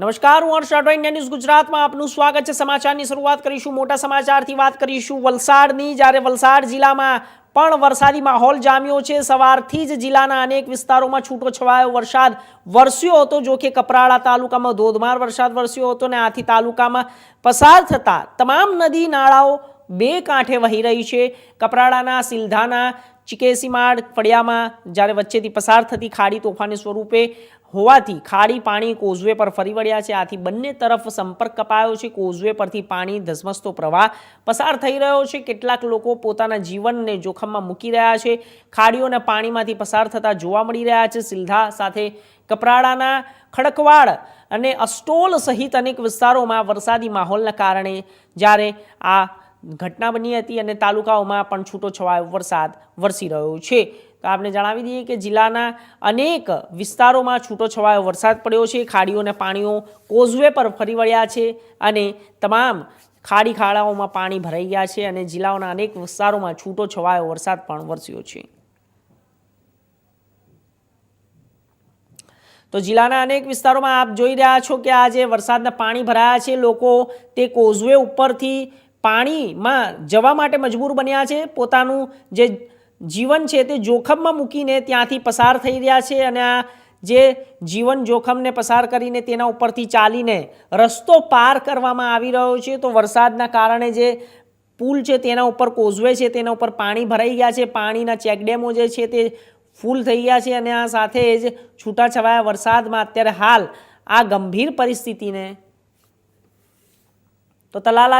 નમસ્કાર, હું હર્ષ Rathod India news ગુજરાતમાં આપનું સ્વાગત છે. સમાચારની શરૂઆત કરીશું, મોટા સમાચારથી વાત કરીશું. વલસાડની, જ્યારે વલસાડ જિલ્લામાં પણ વરસાદી માહોલ જામ્યો છે, સવારથી જ જિલ્લાના અનેક વિસ્તારોમાં છૂટો છવાયો વરસાદ વરસ્યો હતો. જો કે કપરાડા તાલુકામાં ધોધમાર વરસાદ વરસ્યો હતો ને આથી તાલુકામાં પસાર થતા તમામ નદી, નાળાઓ બે કાંઠે વહી રહી છે. કપરાડાના, સિલધાના, ચિકેસીમાડ ફળિયામાં જ્યારે વચ્ચેથી પસાર થતી ખાડી તોફાની સ્વરૂપે હોવાથી ખાડી પાણી કોઝવે પર ફરી વળ્યા છે. આથી બંને તરફ સંપર્ક કપાયો છે. કોઝવે પરથી પાણી ધસમસતો પ્રવાહ પસાર થઈ રહ્યો છે. કેટલાક લોકો પોતાના જીવનને જોખમમાં મૂકી રહ્યા છે. ખાડીઓના પાણીમાંથી પસાર થતા જોવા મળી રહ્યા છે. સિલધા સાથે કપરાડાના ખડકવાડ અને અસ્ટોલ સહિત અનેક વિસ્તારોમાં વરસાદી માહોલના કારણે જ્યારે આ ઘટના બની હતી અને તાલુકાઓમાં પણ છૂટો છવાયો વરસાદ વરસી રહ્યો છે. તો આપણે જણાવી દઈએ કે જિલ્લાના અનેક વિસ્તારોમાં છૂટો છવાયો વરસાદ પડ્યો છે. ખાડીઓના પાણીઓ કોઝવે પર ફરી વળ્યા છે અને તમામ ખાડી ખાડાઓમાં પાણી ભરાઈ ગયા છે અને જિલ્લાઓના અનેક વિસ્તારોમાં છૂટો છવાયો વરસાદ પણ વરસ્યો છે. તો જિલ્લાના અનેક વિસ્તારોમાં આપ જોઈ રહ્યા છો કે આ જે વરસાદના પાણી ભરાયા છે. લોકો તે કોઝવે ઉપરથી પાણીમાં જવા માટે મજબૂર બન્યા છે. પોતાનું જે જીવન છે તે જોખમમાં મૂકીને ત્યાંથી પસાર થઈ રહ્યા છે અને આ જે જીવન જોખમને પસાર કરીને તેના ઉપરથી ચાલીને રસ્તો પાર કરવામાં આવી રહ્યો છે. તો વરસાદના કારણે જે પુલ છે તેના ઉપર કોઝવે છે, તેના ઉપર પાણી ભરાઈ ગયા છે. પાણીના ચેકડેમો જે છે તે ફૂલ થઈ ગયા છે અને આ સાથે જ છૂટાછવાયા વરસાદમાં અત્યારે હાલ આ ગંભીર પરિસ્થિતિને તો તલાલાની